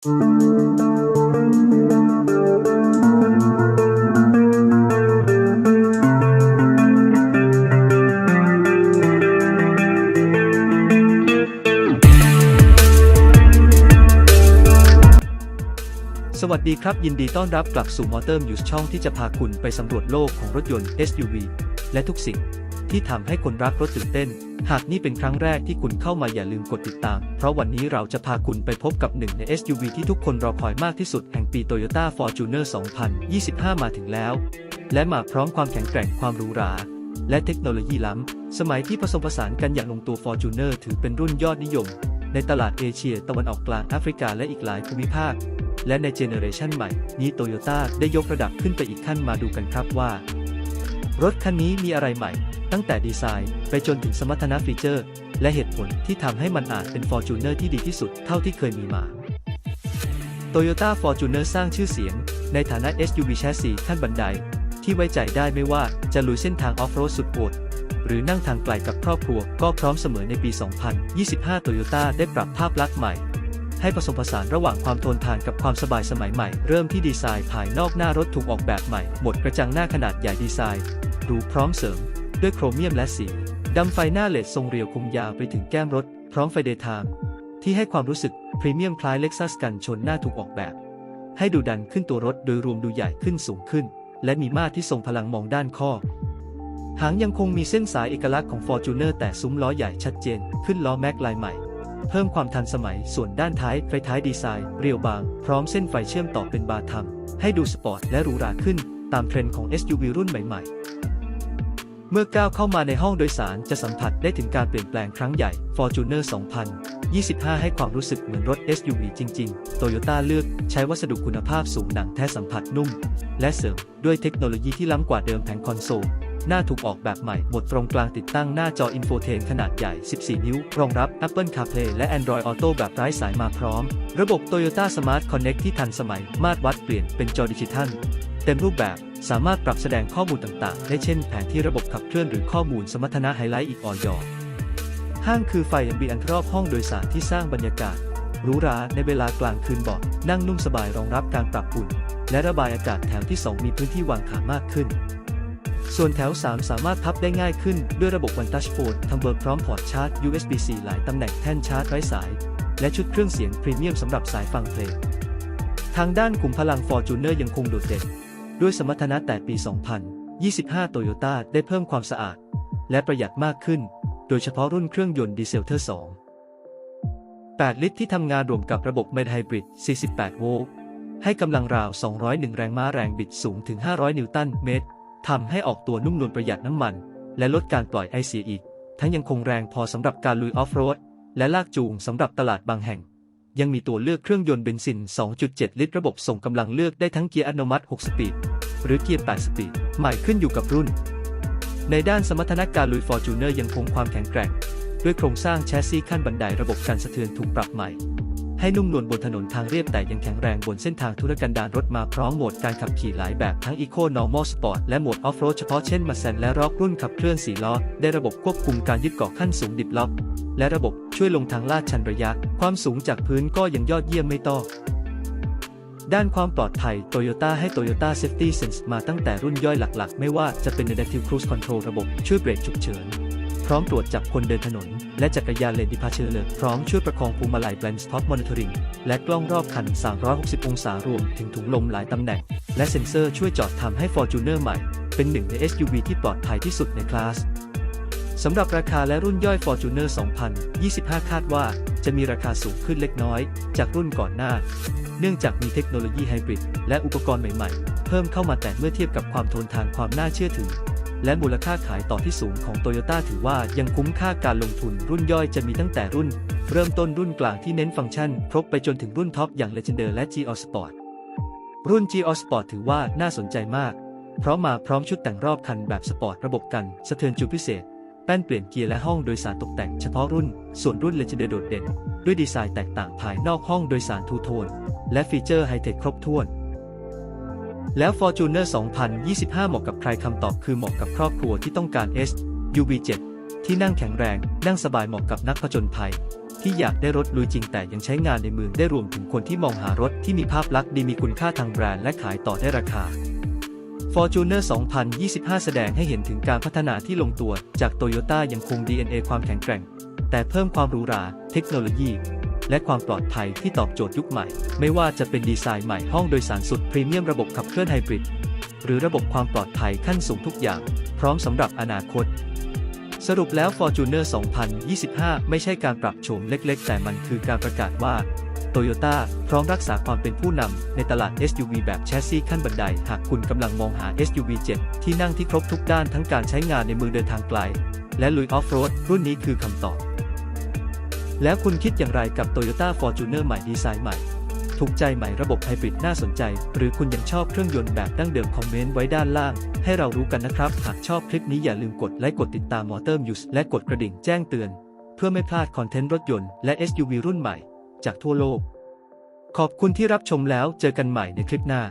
สวัสดีครับ ยินดีต้อนรับกลับสู่ Motor News ช่องที่จะพาคุณไปสำรวจโลกของรถยนต์ SUV และทุกสิ่ง ที่ทำให้คนรักรถตื่นเต้น หากนี่เป็นครั้งแรกที่คุณเข้ามาอย่าลืมกดติดตาม เพราะวันนี้เราจะพาคุณไปพบกับหนึ่งใน SUV ที่ทุกคนรอคอยมากที่สุดแห่งปี Toyota Fortuner 2025 มาถึงแล้ว และมาพร้อมความแข็งแกร่งความหรูหราและเทคโนโลยีล้ำ สมัยที่ผสมผสานกันอย่างลงตัว Fortuner ถือเป็นรุ่นยอดนิยม ในตลาดเอเชีย ตะวันออกกลางแอฟริกาและอีกหลายภูมิภาค และในเจเนอเรชันใหม่ นี้โตโยต้าได้ยกระดับขึ้นไปอีกขั้นมาดูกันครับว่า รถคันนี้มีอะไรใหม่ ตั้งแต่ดีไซน์ไปจนถึงสมรรถนะฟีเจอร์ และเหตุผลที่ทำให้มันอาจเป็น Fortuner ที่ดีที่สุดเท่าที่เคยมีมา Toyota Fortuner สร้างชื่อเสียง ในฐานะ SUV แชสซีขั้นบันได ที่ไว้ใจได้ไม่ว่าจะลุยเส้นทางออฟโรดสุดโหดหรือนั่งทางไกลกับครอบครัวก็พร้อมเสมอในปี 2025 Toyota ได้ปรับภาพลักษณ์ใหม่ ให้ผสมผสานระหว่างความทนทานกับความสบายสมัยใหม่ เริ่มที่ดีไซน์ภายนอกหน้ารถถูกออกแบบใหม่ หมดกระจังหน้าขนาดใหญ่ดีไซน์หรูพร้อมเสริม ด้วยโครเมียมและสีดำไฟหน้าเลดทรงเรียวคุมยาวไปถึงแก้มรถ พร้อมไฟเดย์ไทม์ที่ให้ความรู้สึกพรีเมียมคล้ายเล็กซัสกันชนหน้าถูกออกแบบ ให้ดูดันขึ้นตัวรถโดยรวมดูใหญ่ขึ้นสูงขึ้น และมีมาตรที่ทรงพลังมองด้านข้อ หางยังคงมีเส้นสายเอกลักษณ์ของ Fortuner แต่ซุ้มล้อใหญ่ชัดเจน ขึ้นล้อแม็กลายใหม่ เพิ่มความทันสมัยส่วนด้านท้ายไฟท้ายดีไซน์เรียวบาง พร้อมเส้นไฟเชื่อมต่อเป็นบาร์ทำให้ดูสปอร์ตและหรูหราขึ้น ตามเทรนด์ของ SUV รุ่นใหม่ ๆ เมื่อก้าวเข้ามาในห้องโดยสารจะสัมผัสได้ถึงการเปลี่ยนแปลงครั้งใหญ่ Fortuner 2025 ให้ความรู้สึกเหมือนรถ SUV จริง ๆ Toyota เลือกใช้วัสดุคุณภาพสูงหนังแท้สัมผัสนุ่ม และเสริมด้วยเทคโนโลยีที่ล้ำกว่าเดิมแผงคอนโซล หน้าถูกออกแบบใหม่หมดตรงกลางติดตั้งหน้าจออินโฟเทนขนาดใหญ่ 14 นิ้ว รองรับ Apple CarPlay และ Android Auto แบบไร้สายมาพร้อม ระบบ Toyota Smart Connect ที่ทันสมัย มาตรวัดเปลี่ยนเป็นจอดิจิทัล เต็มรูปแบบสามารถปรับแสดงข้อมูลต่างๆ ได้เช่นแผนที่ระบบขับเคลื่อนหรือข้อมูลสมรรถนะไฮไลท์อีกออยอห้างคือไฟบีอันรอบห้องโดยสารที่สร้างบรรยากาศหรูหราในเวลากลางคืนเบาะนั่งนุ่มสบายรองรับการปรับอุ่น และระบายอากาศแถวที่ 2 มีพื้นที่วางขามากขึ้น ส่วนแถว 3 สามารถพับได้ง่ายขึ้นด้วยระบบ One Touch Phone ทำเบอร์พร้อมพอร์ตชาร์จ USB-C หลายตำแหน่งแท่นชาร์จไร้สาย และชุดเครื่องเสียงพรีเมียมสำหรับสายฟังเพลง ทางด้านขุมพลัง Fortuner ยังคงโดดเด่น ด้วยสมรรถนะแต่ปี 2025 Toyota ได้เพิ่มความสะอาด และประหยัดมากขึ้น โดยเฉพาะรุ่นเครื่องยนต์ดีเซลเทอร์ 2 8 ลิตรที่ทำงานรวมกับระบบ m ม d Hybrid 48 โวลต์ ให้กำลังราว 201 แรงม้าแรงบิดสูงถึง 500 นิวตันเมตร ทำให้ออกตัวนุ่มนวลประหยัดน้ำมัน และลดการปล่อยไอเสียอีก ทั้งยังคงแรงพอสำหรับการลุยออฟโรด และลากจูงสำหรับตลาดบางแห่งยังมีตัวเลือกเครื่องยนต์เบนซิน 2.7 ลิตร ระบบส่งกำลังเลือกได้ทั้งเกียร์อัตโนมัติ 6 สปีด หรือเกียร์ 8 สปีดใหม่ขึ้นอยู่กับรุ่น ในด้านสมรรถนะการลุย Fortuner ยังคงความแข็งแกร่ง ด้วยโครงสร้างแชสซีขั้นบันไดระบบการสะเทือนถูกปรับใหม่ ให้นุ่มนวลบนถนนทางเรียบแต่ยังแข็งแรงบนเส้นทางธุรกันดารรถมาพร้อมโหมดการขับขี่หลายแบบทั้ง Eco Normal Sport และโหมด Off-road เฉพาะเช่นมาแซนและร็อกรุ่นขับเคลื่อน4ล้อได้ระบบควบคุมการยึดเกาะขั้นสูงดิบล็อกและระบบช่วยลงทางลาดชันระยะ ความสูงจากพื้นก็ยังยอดเยี่ยมไม่ต้อง ด้านความปลอดภัย Toyota ให้ Toyota Safety Sense มาตั้งแต่รุ่นย่อยหลักๆ ไม่ว่าจะเป็น Adaptive Cruise Control ระบบช่วยเบรกฉุกเฉิน พร้อมตรวจจับคนเดินถนน และจักรยานเลนดิพาเชอร์เลยพร้อมช่วยประคองพวงมาลัย Blind Spot Monitoring และกล้องรอบคัน 360 องศารวมถึงถุงลมหลายตำแหน่ง และเซ็นเซอร์ช่วยจอดทำให้ Fortuner ใหม่ เป็นหนึ่งใน SUV ที่ปลอดภัยที่สุดในคลาสสำหรับราคาและรุ่นย่อย Fortuner 2025 คาดว่า จะมีราคาสูงขึ้นเล็กน้อย จากรุ่นก่อนหน้า เนื่องจากมีเทคโนโลยีไฮบริดและอุปกรณ์ใหม่ๆ เพิ่มเข้ามาแต่เมื่อเทียบกับความทนทานความน่าเชื่อถือ และมูลค่าขายต่อที่สูงของ Toyota ถือว่ายังคุ้มค่าการลงทุนรุ่นย่อยจะมีตั้งแต่รุ่น เริ่มต้นรุ่นกลางที่เน้นฟังก์ชัน ครบไปจนถึงรุ่นท็อปอย่าง Legender และ GR Sport รุ่น GR Sport ถือว่าน่าสนใจมาก เพราะมาพร้อมชุดแต่งรอบคันแบบสปอร์ตระบบกันสะเทือนจูพิเศษ แป้นเปลี่ยนเกียร์และห้องโดยสารตกแต่งเฉพาะรุ่น ส่วนรุ่น Legender โดดเด่น ด้วยดีไซน์แตกต่างภายนอกห้องโดยสารทูโทน และฟีเจอร์ไฮเทคครบถ้วน แล้ว Fortuner 2025 เหมาะกับใครคำตอบคือเหมาะกับครอบครัวที่ต้องการ SUV 7 ที่นั่งแข็งแรง นั่งสบายเหมาะกับนักผจญภัย ที่อยากได้รถลุยจริงแต่ยังใช้งานในเมืองได้รวมถึงคนที่มองหารถที่มีภาพลักษณ์ดีมีคุณค่าทางแบรนด์และขายต่อได้ราคา Fortuner 2025 แสดงให้เห็นถึงการพัฒนาที่ลงตัวจากโตโยต้ายังคง DNA ความแข็งแกร่ง แต่เพิ่มความหรูหรา เทคโนโลยี และความปลอดภัยที่ตอบโจทย์ยุคใหม่ ไม่ว่าจะเป็นดีไซน์ใหม่ห้องโดยสารสุดพรีเมียมระบบขับเคลื่อนไฮบริด หรือระบบความปลอดภัยขั้นสูงทุกอย่าง พร้อมสำหรับอนาคต สรุปแล้ว Fortuner 2025 ไม่ใช่การปรับโฉมเล็ก ๆ แต่มันคือการประกาศว่า โตโยต้าพร้อมรักษาความเป็นผู้นำในตลาด SUV แบบแชสซีขั้นบันได หากคุณกำลังมองหา SUV 7 ที่นั่งที่ครบทุกด้านทั้งการใช้งานในมือเดินทางไกล และลุยออฟโรดรุ่นนี้คือคำตอบ แล้วคุณคิดอย่างไรกับ Toyota Fortuner ใหม่ดีไซน์ใหม่ ถูกใจใหม่ระบบไฮบริดน่าสนใจ หรือคุณยังชอบเครื่องยนต์แบบดั้งเดิมคอมเมนต์ไว้ด้านล่าง ให้เรารู้กันนะครับ หากชอบคลิปนี้อย่าลืมกดไลค์กดติดตาม Motor News และกดกระดิ่งแจ้งเตือน เพื่อไม่พลาดคอนเทนต์รถยนต์และ SUV รุ่นใหม่ จากทั่วโลก ขอบคุณที่รับชมแล้วเจอกันใหม่ในคลิปหน้า